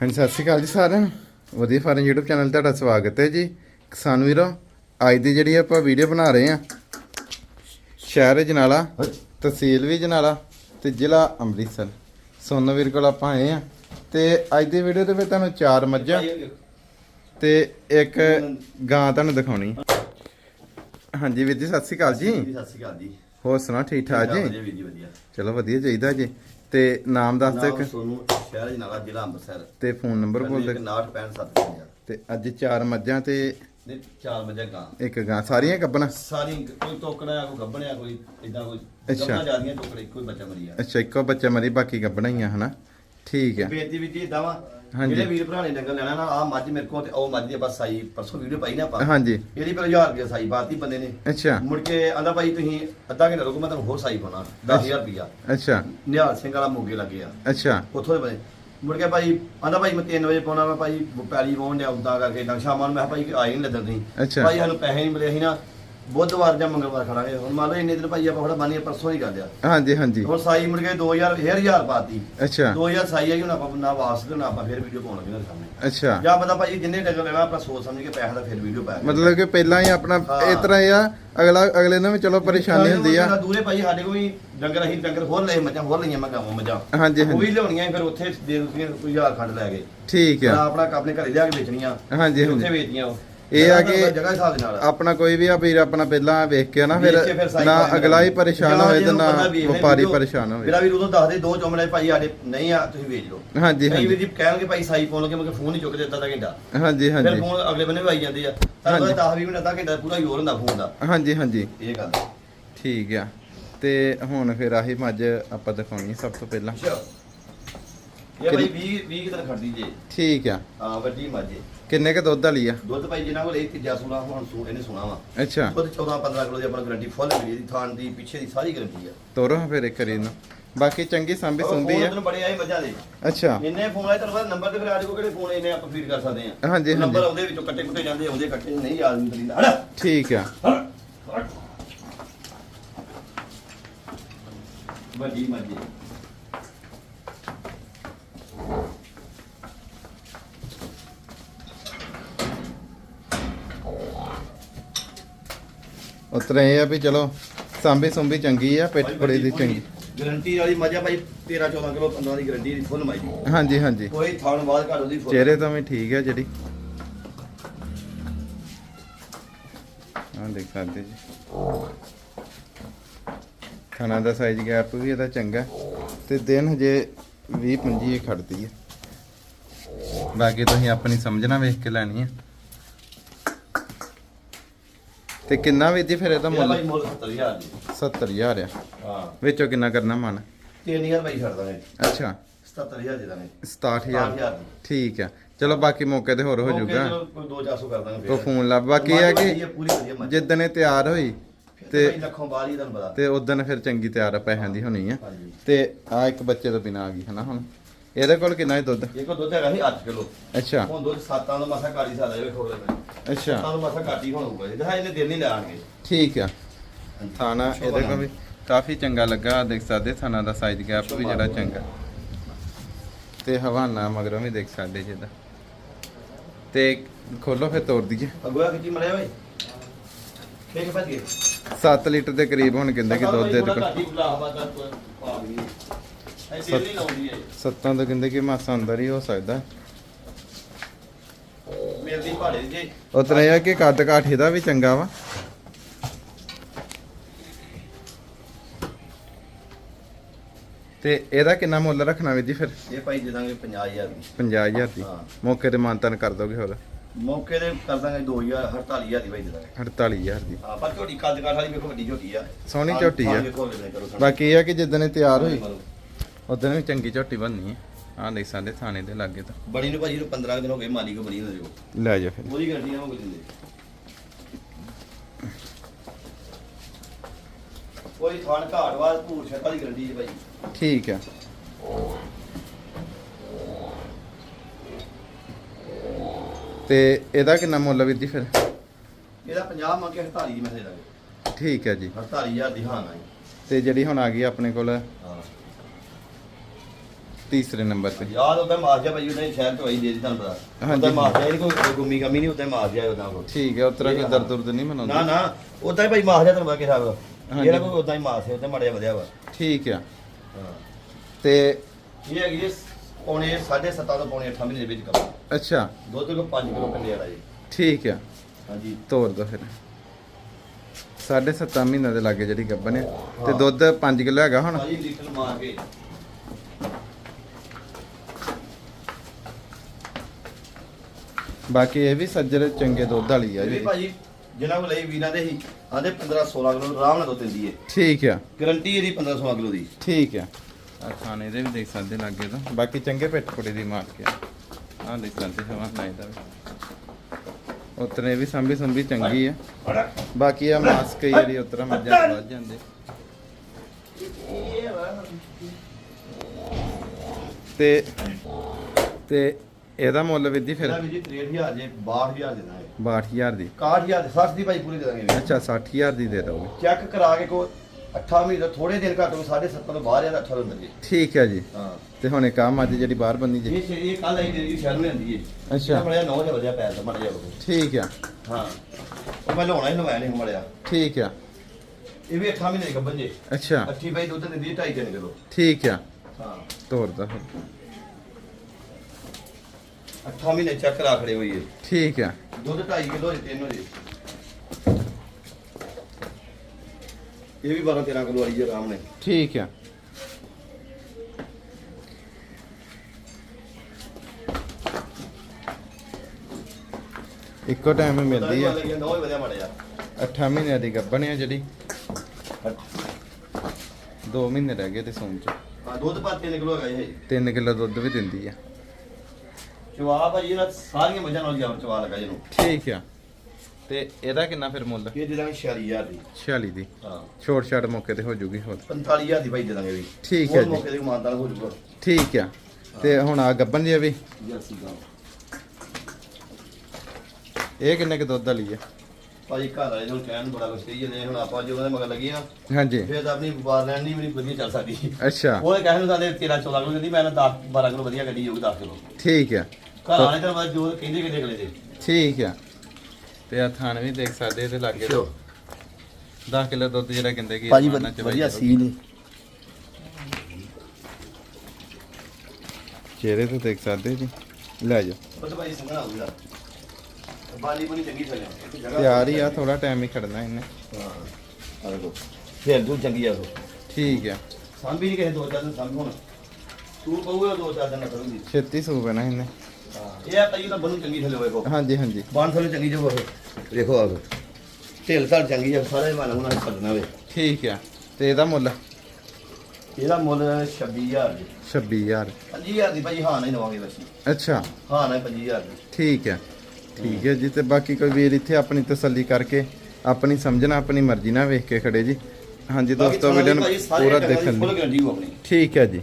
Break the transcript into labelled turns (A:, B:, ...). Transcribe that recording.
A: ਹਾਂਜੀ ਸਤਿ ਸ਼੍ਰੀ ਅਕਾਲ ਜੀ ਸਾਰਿਆਂ ਨੂੰ। ਵਧੀਆ ਫਾਰਮ YouTube ਚੈਨਲ ਤੇ ਤੁਹਾਡਾ ਸਵਾਗਤ ਹੈ ਜੀ। ਕਿਸਾਨ ਵੀਰੋ ਅੱਜ ਦੀ ਜਿਹੜੀ ਆਪਾਂ ਵੀਡੀਓ ਬਣਾ ਰਹੇ ਆ ਸ਼ਹਿਰ ਜਨਾਲਾ ਤਹਿਸੀਲ ਵੀ ਜਨਾਲਾ ਤੇ ਜ਼ਿਲ੍ਹਾ ਅੰਮ੍ਰਿਤਸਰ। ਸੋਨਾ ਵੀਰ ਕੋਲ ਆਪਾਂ ਆਏ ਆ ਤੇ ਅੱਜ ਦੀ ਵੀਡੀਓ ਦੇ ਵਿੱਚ ਤੁਹਾਨੂੰ ਚਾਰ ਮੱਝਾਂ ਤੇ ਇੱਕ ਗਾਂ ਤੁਹਾਨੂੰ ਦਿਖਾਉਣੀ। ਹਾਂਜੀ ਵੀਰ ਜੀ ਸਤਿ ਸ਼੍ਰੀ ਅਕਾਲ ਜੀ।
B: ਸਤਿ ਸ਼੍ਰੀ ਅਕਾਲ ਜੀ।
A: ਹੋਰ ਸੁਣਾ ਠੀਕ ਠਾਕ ਜੀ? ਚਲੋ ਵਧੀਆ ਚਾਹੀਦਾ ਜੀ। ਤੇ ਨਾਮ ਦੱਸ
B: ਨਾਮ
A: ਇੱਕ।
B: ਸੋਨੂੰ ਸ਼ਹਿਰ ਜਨਾਲਾ ਜ਼ਿਲ੍ਹਾ ਅੰਮ੍ਰਿਤਸਰ।
A: ਤੇ ਫੋਨ ਨੰਬਰ ਬੋਲ
B: 965
A: ਤੇ ਅੱਜ ਚਾਰ ਮੱਝਾਂ ਤੇ
B: ਨੇ ਚਾਰ ਗਾਂ।
A: ਇੱਕ ਗਾਂ। ਸਾਰੀਆਂ ਗੱਬਣਾ?
B: ਸਾਰੀ ਕੋਈ ਟੋਕਣਾ ਆ ਕੋਈ ਗੱਬਣਿਆ ਕੋਈ ਇਦਾਂ ਕੋਈ
A: ਅੱਛਾ।
B: ਜਾਂਦੀਆਂ ਟੋਕੜੇ ਕੋਈ ਬੱਚਾ ਮਰੀ ਆ।
A: ਅੱਛਾ ਇੱਕੋ ਬੱਚਾ ਮਰੀ ਬਾਕੀ ਗੱਬਣਾ ਹੀ ਆ ਹਨਾ? ਠੀਕ
B: ਵੀ ਜੀ ਇਦਾਂ ਵਾ
A: ਹਾਂਜੀ।
B: ਜਿਹੜੇ ਵੀਰ ਭਰਾ ਨੇ ਡੰਗਰ ਲੈਣਾ ਨਾ ਆ ਮੱਝ ਮੇਰੇ ਕੋਲ ਤੇ ਉਹ ਮੱਝ ਦੀ ਆਪਾਂ ਸਾਈ ਪਰਸੋਂ ਵੀਡੀਓ ਪਾਈ ਨਾ ਆਪਾਂ।
A: ਹਾਂਜੀ।
B: ਇਹਦੀ ਪਰ 1000 ਰੁਪਏ ਸਾਈ ਬਾਤੀ ਬੰਦੇ ਨੇ।
A: ਅੱਛਾ।
B: ਮੁੜ ਕੇ ਆਂਦਾ ਭਾਈ ਤੁਸੀਂ ਅੱਧਾ ਘੰਟਾ ਰੁਕੋ ਮੈਂ ਤੁਹਾਨੂੰ ਹੋਰ ਸਾਈ ਪਾਉਣਾ 10000 ਰੁਪਿਆ
A: ਅੱਛਾ।
B: ਨਿਹਾਲ ਸਿੰਘ ਵਾਲਾ ਮੋਗੇ ਲੱਗੇ ਆ।
A: ਅੱਛਾ।
B: ਉੱਥੋਂ ਦੇ ਬੰਦੇ। ਮੁੜ ਕੇ ਭਾਈ ਆਂਦਾ ਭਾਈ ਮੈਂ 3 ਵਜੇ ਪਾਉਣਾ ਮੈਂ ਭਾਈ ਪੈਲੀ ਵਾਉਣ ਡਿਆ ਉਦਾਂ ਕਰਕੇ ਤਾਂ ਸ਼ਾਮਾਂ ਨੂੰ ਮੈਂ ਕਿਹਾ ਭਾਈ ਆਏ ਨਹੀਂ ਲੱਦਣ ਤੁਸੀਂ
A: ਅੱਛਾ।
B: ਭਾਈ ਸਾਨੂੰ ਪੈਸੇ ਨਹੀਂ ਮਿਲੇ ਅਸੀਂ ਨਾ ਬੁੱਧਵਾਰ ਜਾਂ ਮੰਗਲਵਾਰ ਖੜਾਂਗੇ ਹੁਣ ਮੰਨ ਲਓ ਇੰਨੇ ਦਿਨ ਭਾਈ ਆਪਾਂ ਥੋੜਾ ਬਾਨੀ ਪਰਸੋਂ ਹੀ ਕਰ ਲਿਆ
A: ਹਾਂਜੀ ਹਾਂਜੀ।
B: ਹੁਣ ਸਾਈ ਮੁੜ ਕੇ 2000 ਫੇਰ 1000 ਪਾਤੀ।
A: ਅੱਛਾ।
B: 2000 ਸਾਈ ਆਈ ਹੁਣ ਆਪਾਂ ਨਾ ਵਾਪਸ ਤੇ ਨਾ ਆਪਾਂ ਫੇਰ ਵੀਡੀਓ ਪਾਉਣ ਲੱਗੇ ਨਾ ਸਾਹਮਣੇ।
A: ਅੱਛਾ।
B: ਜਾਂ ਬੰਦਾ ਭਾਈ ਜਿੰਨੇ ਡੰਗਰ ਲੈਣਾ ਆਪਾਂ ਸੋਚ ਸਮਝ ਕੇ ਪੈਸੇ ਦਾ ਫੇਰ ਵੀਡੀਓ ਪਾਇਆ
A: ਮਤਲਬ ਕਿ ਪਹਿਲਾਂ ਹੀ ਆਪਣਾ। ਇਸ ਤਰ੍ਹਾਂ ਆ ਅਗਲਾ ਅਗਲੇ ਨੂੰ ਵੀ ਚਲੋ ਪਰੇਸ਼ਾਨੀ ਹੁੰਦੀ ਆ।
B: ਦੂਰੇ ਭਾਈ ਸਾਡੇ ਕੋਲ ਵੀ ਡੰਗਰ ਅਸੀਂ ਡੰਗਰ ਹੋਰ ਲਏ ਮੱਝਾਂ ਹੋਰ ਲਈਆਂ ਮੈਂ ਗਾਵਾਂ ਮੱਝਾਂ।
A: ਹਾਂਜੀ
B: ਉਹ ਵੀ ਲਿਆਉਣੀਆਂ ਫਿਰ ਉੱਥੇ ਦੇ ਦਿੱਤੀਆਂ ਕੋਈ ਹਜ਼ਾਰ ਖੰਡ ਲੈ ਗਏ।
A: ਠੀਕ ਆ।
B: ਆਪਣਾ ਆਪਣੇ ਘਰੇ ਲਿਆ ਕੇ ਵੇਚਣੀਆਂ।
A: ਹਾਂਜੀ
B: ਉੱਥੇ
A: ਹਾਂਜੀ।
B: ਵੇਚਦੀਆਂ ਉਹ।
A: ਇਹ ਆ ਕਿ
B: ਜਗ੍ਹਾ ਦੇ ਹਿਸਾਬ ਦੇ ਨਾਲ।
A: ਆਪਣਾ ਕੋਈ ਵੀ ਆ ਵੀਰ ਆਪਣਾ ਪਹਿਲਾਂ ਵੇਖ ਕੇ ਨਾ ਫਿਰ
B: ਫਿਰ
A: ਨਾ ਅਗਲਾ ਹੀ। ਪਰੇਸ਼ਾਨ ਹੋਏ ਤੇ ਨਾ ਵਪਾਰੀ ਪਰੇਸ਼ਾਨ ਹੋਵੇ
B: ਮੇਰਾ ਵੀਰ ਉਦੋਂ ਦੱਸਦੇ ਦੋ ਚੋਮਲੇ ਭਾਈ ਸਾਡੇ ਨਹੀਂ ਆ ਤੁਸੀਂ ਵੇਚ ਲਓ।
A: ਹਾਂਜੀ
B: ਕਈ ਵੀਰ
A: ਹਾਂਜੀ
B: ਜੀ ਕਹਿਣਗੇ ਭਾਈ ਸਾਈ ਪਾਉਣ ਲੱਗੇ ਮੈਂ ਫੋਨ ਨਹੀਂ ਚੁੱਕਦੇ ਅੱਧਾ ਘੰਟਾ।
A: ਹਾਂਜੀ
B: ਫਿਰ
A: ਹਾਂਜੀ
B: ਫੋਨ ਅਗਲੇ ਬੰਨੇ ਵੀ ਆਈ ਜਾਂਦੇ ਆ। ਤਾਂ
A: ਹਾਂਜੀ।
B: 10 20 ਮਿੰਟ ਅੱਧਾ ਘੰਟਾ ਪੂਰਾ ਹੋਰ ਹੁੰਦਾ ਫੋਨ ਦਾ।
A: ਹਾਂਜੀ ਹਾਂਜੀ।
B: ਇਹ ਗੱਲ।
A: ਠੀਕ ਆ। ਤੇ ਹੁਣ ਫਿਰ ਆਹੀ ਮੱਝ ਆਪਾਂ ਦਿਖਾਉਣੀ ਸਭ ਤੋਂ ਪਹਿਲਾਂ।
B: ਇਹ ਭਾਈ 20 20 ਕਿਤੇ ਖੜਦੀ ਜੇ।
A: ਠੀਕ ਆ।
B: ਹਾਂ ਵੱਡੀ ਮਾਝੇ
A: ਕਿੰਨੇ ਕ ਦੁੱਧ ਵਾਲੀ ਆ?
B: ਦੁੱਧ ਭਾਈ ਜਿਨ੍ਹਾਂ ਕੋਲ ਇਹ ਤੀਜਾ ਸੂਣਾ ਹੁਣ ਸੂ ਇਹਨੇ ਸੁਣਾ ਵਾ।
A: ਅੱਛਾ।
B: ਦੁੱਧ 14 15 ਕਿਲੋ ਦੀ ਆਪਣਾ ਗਾਰੰਟੀ ਫੁੱਲ ਮਿਲੀ ਇਹਦੀ ਥਾਣ ਦੀ ਪਿੱਛੇ ਦੀ ਸਾਰੀ ਗਾਰੰਟੀ ਆ।
A: ਤੋਰੋ ਫਿਰ ਇੱਕ ਵਾਰੀ ਇਹਨੂੰ। ਬਾਕੀ ਚੰਗੀ ਸਾਂਭੀ ਸੁੰਦੀ ਆ।
B: ਫੋਨ ਬੜੇ ਆਏ ਮੱਝਾਂ ਦੇ।
A: ਅੱਛਾ।
B: ਇੰਨੇ ਫੋਨ ਆਏ ਤੁਹਾਨੂੰ ਪਤਾ ਨੰਬਰ ਤੇ ਫਿਰ ਆਜ ਕੋ ਕਿਹੜੇ ਫੋਨ ਇਹਨੇ ਆਪਾਂ ਫੀਡ ਕਰ ਸਕਦੇ ਆ।
A: ਹਾਂਜੀ,
B: ਨੰਬਰ। ਆਉਂਦੇ ਵਿੱਚੋਂ ਕੱਟੇ ਕੁੱਟੇ ਜਾਂਦੇ ਆਉਂਦੇ ਕੱਟੇ ਨਹੀਂ ਯਾਦ ਨਹੀਂ ਕਰੀਦਾ। ਹੜਾ
A: ਠੀਕ ਆ।
B: ਵੱਡੀ ਮੱਝੀ
A: ਉਤਰਾ ਇਹ ਆ ਵੀ ਚਲੋ ਸਾਂਭੀ ਸੁੰਭੀ ਚੰਗੀ ਆ ਪਿੱਠ ਪੜੇ ਦੀ ਚੰਗੀ।
B: ਗਾਰੰਟੀ ਵਾਲੀ ਮੱਝਾ ਭਾਈ 13 14 ਕਿਲੋ 15 ਦੀ ਗਾਰੰਟੀ ਦੀ ਫੁੱਲ ਮਾਈ
A: ਹਾਂਜੀ ਹਾਂਜੀ।
B: ਕੋਈ ਥਾਣ ਬਾਅਦ ਘੱਟ ਉਹਦੀ ਫੁੱਲ
A: ਚਿਹਰੇ ਤੋਂ ਵੀ ਠੀਕ ਆ ਜਿਹੜੀ। ਆਹ ਦੇਖ ਸਕਦੇ ਜੀ। ਖਾਣਾ ਦਾ ਸਾਈਜ਼ ਗੈਪ ਵੀ ਇਹਦਾ ਚੰਗਾ। ਤੇ ਦਿਨ ਹਜੇ 20 25 ਇਹ ਖੜਦੀ ਹੈ ਬਾਕੀ ਤੁਸੀਂ ਆਪਣੀ ਸਮਝਣਾ ਵੇਖ ਕੇ ਲੈਣੀ ਹੈ ਤੇ ਕਿੰਨਾ ਵੀ ਦੀ ਫਿਰ ਇਹਦਾ ਮੁੱਲ?
B: ਮੁੱਲ 70000 ਦੀ
A: 70000 ਆ।
B: ਹਾਂ।
A: ਵਿੱਚੋਂ ਕਿੰਨਾ ਕਰਨਾ ਮਨ?
B: 3000 ਭਾਈ ਛੱਡ ਦਾਂਗੇ।
A: ਅੱਛਾ।
B: 77000 ਦੇ ਦਾਂਗੇ।
A: 67000
B: 67000 ਦੀ
A: ਠੀਕ ਆ। ਚਲੋ ਬਾਕੀ ਮੌਕੇ ਤੇ ਹੋਰ ਹੋ ਜਾਊਗਾ।
B: ਕੋਈ 2-400 ਕਰ ਦਾਂਗੇ
A: ਕੋ ਫੋਨ ਲਾ ਬਾਕੀ ਇਹ ਹੈ ਕਿ ਜਿੱਦਣ ਇਹ ਤਿਆਰ ਹੋਈ
B: ਤੇ ਲੱਖੋਂ ਬਾਹਰ ਹੀ ਤੁਹਾਨੂੰ ਪਤਾ।
A: ਤੇ ਉਦੋਂ ਫਿਰ ਚੰਗੀ ਤਿਆਰ ਆ ਪੈਸਿਆਂ ਦੀ ਹੋਣੀ ਆ। ਤੇ ਆ ਇੱਕ ਬੱਚੇ ਤੋਂ ਬਿਨਾ ਆ ਗਈ ਹਨਾ ਹੁਣ। ਇਹਦੇ ਕੋਲ ਕਿੰਨਾ ਹੈ ਦੁੱਧ?
B: ਇਹ ਕੋ ਦੁੱਧ ਹੈਗਾ ਸੀ 8 ਕਿਲੋ।
A: ਅੱਛਾ।
B: ਹੁਣ ਦੁੱਧ 7 ਦਾ ਮਸਾ ਕਾੜੀ ਸਕਦਾ ਇਹ ਵੇਖੋ ਲੈ
A: ਅੱਛਾ।
B: ਤਾਂ ਮਸਾ ਕਾਟੀ ਹੁਣ ਹੋਊਗਾ ਇਹਦਾ ਇਹਨੇ ਦਿਨ ਨਹੀਂ ਲਾਣਗੇ।
A: ਠੀਕ ਆ। ਥਾਣਾ ਇਹਦੇ ਕੋਲ ਵੀ ਕਾਫੀ ਚੰਗਾ ਲੱਗਾ ਦੇਖ ਸਕਦੇ ਥਾਣਾ ਦਾ ਸਾਈਜ਼ ਗੈਪ ਵੀ ਜਿਹੜਾ ਚੰਗਾ। ਤੇ ਹਵਾਨਾ ਮਗਰੋਂ ਵੀ ਦੇਖ ਸਕਦੇ ਜਿਹਦਾ ਤੇ ਖੋਲੋ ਫਿਰ ਤੋੜ ਦਈਏ।
B: ਅਗਵਾ ਕਿੱਥੇ ਮੜਿਆ ਓਏ? ਫੇਕ ਭੱਜ ਗਏ।
A: 7 ਲੀਟਰ ਦੇ ਕਰੀਬ ਹੁਣ ਕਹਿੰਦੇ ਕਿ ਦੁੱਧ ਇਹਦੇ ਕੋਲ। ਸੱਤਾਂ ਤੋਂ ਕਹਿੰਦੇ ਕਿ ਮਾਸਾ ਅੰਦਰ ਹੀ ਹੋ ਸਕਦਾ।
B: ਮਿਲਦੀ ਭਾੜੇ ਜੇ।
A: ਉਤਨਾ ਇਹ ਆ ਕਿ ਕੱਦ ਕਾਠ ਇਹਦਾ ਵੀ ਚੰਗਾ ਵਾ। ਤੇ ਇਹਦਾ ਕਿੰਨਾ ਮੁੱਲ ਰੱਖਣਾ ਵੀਰ ਜੀ ਫਿਰ?
B: ਇਹ ਭਾਈ ਦੇ ਦਾਂਗੇ 50000 ਦੀ।
A: 50000 ਦੀ।
B: ਹਾਂ।
A: ਮੌਕੇ ਤੇ ਮਾਨਤਨ ਕਰ ਦੋਗੇ ਹੋਰ?
B: ਮੌਕੇ ਤੇ ਕਰ ਦਾਂਗੇ 2000 48000 ਦੀ ਭਾਈ ਦੇ ਦਾਂਗੇ।
A: 48000 ਦੀ।
B: ਹਾਂ ਪਰ ਝੋਟੀ ਕੱਦ ਕਾਠ ਵਾਲੀ ਵੇਖੋ ਵੱਡੀ ਝੋਟੀ ਆ।
A: ਸੋਹਣੀ ਝੋਟੀ ਆ।
B: ਹਾਂ, ਵੇਖੋ ਲੈ ਕਰੋ ਸਾਡਾ।
A: ਬਾਕੀ ਇਹ ਆ ਕਿ ਜਿੱਦਣ ਇਹ ਤਿਆਰ ਹੋਈ। ਉਦੋਂ ਵੀ ਚੰਗੀ ਝੋਟੀ ਬਣਨੀ ਹੈ ਆਹ ਦੇਖ ਸਕਦੇ ਥਾਣੇ ਦੇ ਲਾਗੇ ਤਾਂ।
B: ਬੜੀ ਨੂੰ ਭਾਜੀ ਨੂੰ 15 ਦਿਨ ਹੋ ਗਏ ਮਾਲੀ ਕੋ ਬਣੀ ਹੋ ਜੋ
A: ਲੈ ਜਾ ਫਿਰ।
B: ਉਹਦੀ ਨਾ ਹੋ ਦਿੰਦੇ। ਕੋਈ ਥਾਣ ਘਾਟਵਾਲ ਭੂਰ ਛੱਤਾ ਦੀ ਗਾਰੰਟੀ ਹੈ ਭਾਈ
A: ਠੀਕ ਆ। ਤੇ ਇਹਦਾ ਕਿੰਨਾ ਮੁੱਲ ਵੀਰ ਜੀ ਫਿਰ?
B: ਇਹਦਾ 50 ਮੰਗ ਕੇ 48 ਦੀ ਮੈਂ ਦੇ ਦਾਂਗੇ।
A: ਠੀਕ ਹੈ ਜੀ।
B: 48000 ਦੀ ਹਾਂ ਨਾ
A: ਤੇ ਜਿਹੜੀ ਹੁਣ ਆ ਗਈ ਆਪਣੇ ਕੋਲ
B: ਹਾਂ
A: ਤੀਸਰੇ ਨੰਬਰ ਤੇ।
B: ਯਾਦ ਉਹਦਾ ਮਾਰ ਜਾ ਭਾਈ ਉਹਨੇ ਸ਼ਹਿਰ ਤੋਂ ਆਈ ਦੇ ਤੁਹਾਨੂੰ ਪਤਾ।
A: ਹਾਂਜੀ।
B: ਉਹਦਾ ਮਾਰ ਜਾ ਇਹਨੂੰ ਕੋਈ ਗੁੰਮੀ ਕਮੀ ਨਹੀਂ ਉਹਦਾ ਮਾਰ ਜਾ ਉਹਦਾ ਕੋਲ
A: ਠੀਕ ਹੈ ਉਤਰਾ ਕੋਈ ਦਰਦ ਦੁਰਦ ਨਹੀਂ ਮਨਾਉਂਦੀ?
B: ਨਾ ਨਾ ਹੀ ਭਾਈ ਮਾਰ ਜਾ ਤੁਹਾਨੂੰ ਪਤਾ ਕਿਹਾ
A: ਹਾਂਜੀ।
B: ਇਹਦਾ ਕੋਈ ਉਦਾਂ ਹੀ ਮਾਰ ਸੇ ਉਹਦਾ ਮੜਿਆ ਵਧਿਆ ਵਾ।
A: ਠੀਕ ਆ।
B: ਹਾਂ।
A: ਤੇ
B: ਇਹ ਹੈਗੀ ਜੀ ਪੌਣੇ 7.5 ਤੋਂ ਪੌਣੇ 8 ਮਹੀਨੇ ਦੇ ਵਿੱਚ ਕੰਮ।
A: ਅੱਛਾ।
B: ਦੁੱਧ ਕੋ 5 ਕਿਲੋ ਕੰਡੇ ਵਾਲਾ ਜੀ।
A: ਠੀਕ ਆ।
B: ਹਾਂਜੀ।
A: ਤੋੜ ਦੋ ਫਿਰ। ਸਾਢੇ ਸੱਤਾਂ ਮਹੀਨਿਆਂ ਦੇ ਲਾਗੇ ਜਿਹੜੀ ਗੱਬਨ ਆ। ਤੇ
B: ਹਾਂ।
A: ਦੁੱਧ 5 ਕਿਲੋ ਹੈਗਾ ਹੁਣ?
B: ਭਾਜੀ ਲੀਟਰ ਮਾਰ ਕੇ।
A: ਬਾਕੀ ਇਹ ਵੀ ਸੱਜਰ ਚੰਗੇ ਦੁੱਧ ਵਾਲੀ ਆ
B: ਇਹ ਵੀ
A: ਜੀ।
B: ਭਾਜੀ ਜਿਹਨਾਂ ਕੋਲ ਲਈ ਵੀਰਾਂ ਦੇ ਸੀ ਆਂਦੇ 15 16 ਕਿਲੋ ਆਰਾਮ ਨਾਲ ਦੁੱਧ ਦਿੰਦੀ ਏ।
A: ਠੀਕ ਆ।
B: ਗਰੰਟੀ ਇਹਦੀ 15 16 ਕਿਲੋ ਦੀ।
A: ਠੀਕ ਆ। ਆ ਖਾਣੇ ਦੇ ਵੀ ਦੇਖ ਸਕਦੇ ਲਾਗੇ ਤਾਂ। ਬਾਕੀ ਚੰਗੇ ਪਿੱਠ ਕੁੜੀ ਦੀ ਮਾਰ ਕੇ ਆ। ਦੇਖ ਸਕਦੇ ਹਵਾ ਲਾਈਦਾ ਵੀ। ਉਤਨੇ ਵੀ ਸੰਭੀ ਸੰਭੀ ਚੰਗੀ ਆ। ਬਾਕੀ ਆ ਮਾਸਕ ਕਈ ਜਿਹੜੀ ਉਤਰਾ ਮੱਝਾਂ ਵੱਧ ਜਾਂਦੇ। ਤੇ ਤੇ ਇਹਦਾ ਮੁੱਲ ਵਿਧੀ ਫਿਰ
B: ਇਹਦਾ ਵੀ ਜੀ 63000 ਜੇ 62000 ਦੇਣਾ ਹੈ।
A: 62000 ਦੀ।
B: 61000 60 ਦੀ ਭਾਈ ਪੂਰੀ ਦੇ ਦਾਂਗੇ।
A: ਅੱਛਾ 60000 ਦੀ ਦੇ ਦੋਗੇ
B: ਚੈੱਕ ਕਰਾ ਕੇ ਕੋ 8 ਮਹੀਨੇ ਥੋੜੇ ਦਿਨ ਘੱਟ ਨੂੰ 7.5 ਤੋਂ ਬਾਹਰ ਜਾਂਦਾ 18 ਅੰਦਰ ਜੀ
A: ਠੀਕ ਹੈ ਜੀ।
B: ਹਾਂ।
A: ਤੇ ਹੁਣ ਇਹ ਕੰਮ ਅੱਜ ਜਿਹੜੀ ਬਾਹਰ ਬੰਨੀ ਜੀ।
B: ਇਹ ਸ਼ੇਰੀ ਕੱਲ ਆਈ ਦੀ ਸ਼ਹਿਰ ਨੂੰ ਆਂਦੀ ਏ।
A: ਅੱਛਾ।
B: ਮੜਿਆ 9 ਜਿਹਾ ਵਧਿਆ ਪੈਰ ਦਾ ਮੜਿਆ
A: ਠੀਕ ਆ।
B: ਹਾਂ। ਉਹ ਮੈਂ ਲਾਉਣਾ ਹੀ ਲਵਾਇਆ ਨਹੀਂ ਮੜਿਆ।
A: ਠੀਕ ਆ।
B: ਇਹ ਵੀ 8 ਮਹੀਨੇ ਦੀ ਜੇ।
A: ਅੱਛਾ।
B: ਅੱਠੀ ਬਾਈ ਦੁੱਧ ਦਿੰਦੀ 2.5 ਦਿਨ ਕਿਲੋ।
A: ਠੀਕ ਆ।
B: ਹਾਂ।
A: ਤੋਰਦਾ ਫਿਰ।
B: 8 ਮਹੀਨੇ ਚੱਕ ਰੱਖੜੇ ਹੋਈ ਏ
A: ਠੀਕ ਆ
B: ਦੁੱਧ 2.5 ਕਿਲੋ ਜੇ ਤਿੰਨ ਜੇ ਇਹ ਵੀ 12 13 ਕਿਲੋ ਵਾਲੀ ਜੇ ਆਰਾਮ ਨੇ
A: ਠੀਕ ਆ ਇੱਕੋ ਟਾਈਮ ਹੀ ਮਿਲਦੀ ਆ।
B: ਲੱਗਿਆ ਨੌ ਹੀ ਵਧਿਆ ਮੜਿਆ
A: 8 ਮਹੀਨਿਆਂ ਦੀ ਗੱਭਣ ਆ ਜਿਹੜੀ। 2 ਮਹੀਨੇ ਰਹਿ ਗਏ ਤੇ ਸੌਣ ਚ।
B: ਹਾਂ ਦੁੱਧ ਪਾ 3 ਕਿਲੋ ਹੈਗਾ ਇਹ।
A: 3 ਕਿਲੋ ਦੁੱਧ ਵੀ ਦਿੰਦੀ ਆ।
B: ਚਵਾ ਭਾਜੀ ਇਹਦਾ ਸਾਰੀਆਂ ਮੱਝਾਂ ਨਾਲ ਜਾਮ ਚਵਾ ਲਗਾ ਜਿਹਨੂੰ
A: ਠੀਕ ਆ। ਤੇ ਇਹਦਾ ਕਿੰਨਾ ਫਿਰ ਮੁੱਲ?
B: ਇਹ ਦੇ ਦਾਂਗੇ 46000 ਦੀ।
A: 46 ਦੀ।
B: ਹਾਂ।
A: ਛੋਟ ਛਾਟ ਮੌਕੇ ਤੇ ਹੋ ਜੂਗੀ ਹੋਰ।
B: 45000 ਦੀ ਭਾਈ ਦੇ ਦਾਂਗੇ ਵੀ।
A: ਠੀਕ ਹੈ
B: ਹੋਰ
A: ਜੀ।
B: ਮੌਕੇ ਤੇ ਮਾਨਦਾਨ ਹੋ ਜੂਗਾ।
A: ਠੀਕ ਆ। ਤੇ ਹੁਣ ਆ ਗੱਬਨ ਜੀ ਵੀ।
B: ਜਰਸੀ ਗਾਂ
A: ਇਹ ਕਿੰਨੇ ਕੁ ਦੁੱਧ ਵਾਲੀ ਆ?
B: ਭਾਜੀ ਘਰ ਵਾਲੇ ਨੂੰ ਕਹਿਣ ਨੂੰ ਬੜਾ ਕੁਛ ਕਹੀ ਜਾਂਦੇ ਆ, ਹੁਣ ਆਪਾਂ ਜੋ ਉਹਦੇ ਮਗਰ ਲੱਗੀ ਆ
A: ਹਾਂਜੀ।
B: ਫਿਰ ਤਾਂ ਆਪਣੀ ਬਾਰ ਲੈਣ ਦੀ ਵੀ ਨੀ ਵਧੀਆ ਚੱਲ ਸਕਦੀ।
A: ਅੱਛਾ।
B: ਉਹਦੇ ਕਹਿਣ ਨੂੰ ਸਾਡੇ 13 14 ਕਿਲੋ ਕਹਿੰਦੀ ਮੈਂ 10 12 ਕਿਲੋ ਵਧੀਆ ਗੱਡੀ ਹੋਊਗੀ 10 ਕਿਲੋ।
A: ਠੀਕ ਆ।
B: ਘਰ ਵਾਲੇ ਤਾਂ ਬਸ ਜੋ ਕਹਿੰਦੇ ਕਹਿੰਦੇ ਅਗਲੇ ਦੇ।
A: ਠੀਕ ਆ। ਤੇ ਆ ਥਾਨ ਵੀ ਦੇਖ ਸਕਦੇ ਇਹਦੇ ਲਾਗੇ 10 ਕਿਲੋ ਦੁੱਧ ਜਿਹੜਾ ਕਹਿੰਦੇ ਕਿ
B: ਭਾਜੀ
A: ਚ
B: ਵਧੀਆ। ਸੀ ਨੇ
A: ਚਿਹਰੇ ਤੋਂ ਦੇਖ ਸਕਦੇ ਜੀ। ਲੈ ਜਾਓ।
B: ਉਹ ਤਾਂ ਭਾਜੀ ਸੰਘਣਾ ਹੋਊਗਾ। ਬਾਲੀ ਬਣੀ ਚੰਗੀ ਚੱਲਿਆ
A: ਤਿਆਰ ਹੀ ਆ ਥੋੜਾ ਟਾਈਮ ਹੀ ਖੜਨਾ ਇਹਨੇ।
B: ਹਾਂ ਆ ਦੇਖੋ। ਫੇਰ ਦੂ ਚੰਗੀ ਆ
A: ਠੀਕ ਆ।
B: ਸਾਂਭੀ ਨਹੀਂ ਕਿਸੇ ਦੋ ਚਾਰ ਦਿਨ ਸਾਂਭ ਹੁਣ। ਤੂੰ ਕਹੂਗਾ ਦੋ ਚਾਰ ਦਿਨ ਨਾ ਕਰੂੰਗੀ।
A: ਛੇਤੀ ਸੂਪ ਹੈ ਨਾ ਇਹਨੇ।
B: ਹਾਂ ਇਹ ਆ ਭਾਜੀ ਤਾਂ ਬਣੂ ਚੰਗੀ ਥੱਲੇ ਵੇਖੋ
A: ਹਾਂਜੀ ਹਾਂਜੀ।
B: ਬਾਣ ਥੱਲੇ ਚੰਗੀ ਜੋ ਦੇਖੋ ਆ ਢਿੱਲ ਧੜ ਚੰਗੀ ਆ ਸਾਰੇ ਮਨ ਉਹਨਾਂ ਨੇ ਛੱਡਣਾ ਵੇ।
A: ਠੀਕ ਆ। ਤੇ ਇਹਦਾ ਮੁੱਲ?
B: ਇਹਦਾ ਮੁੱਲ 26000 ਜੀ।
A: 26000
B: 25000 ਦੀ ਭਾਜੀ ਹਾਂ ਨਹੀਂ ਨਵਾਂਗੇ ਬੱਚੀ
A: ਅੱਛਾ
B: ਹਾਂ ਨਾ 25000 ਦੀ।
A: ਠੀਕ ਹੈ ਠੀਕ ਹੈ ਜੀ ਤੇ ਬਾਕੀ ਕੋਈ ਵੀਰ ਇੱਥੇ ਆਪਣੀ ਤਸੱਲੀ ਕਰਕੇ ਆਪਣੀ ਸਮਝਣਾ ਆਪਣੀ ਮਰਜ਼ੀ ਨਾਲ ਵੇਖ ਕੇ ਖੜੇ ਜੀ। ਹਾਂਜੀ ਦੋਸਤੋ ਵੀਡੀਓ ਨੂੰ ਪੂਰਾ ਦੇਖਣ ਲਈ ਠੀਕ ਹੈ ਜੀ।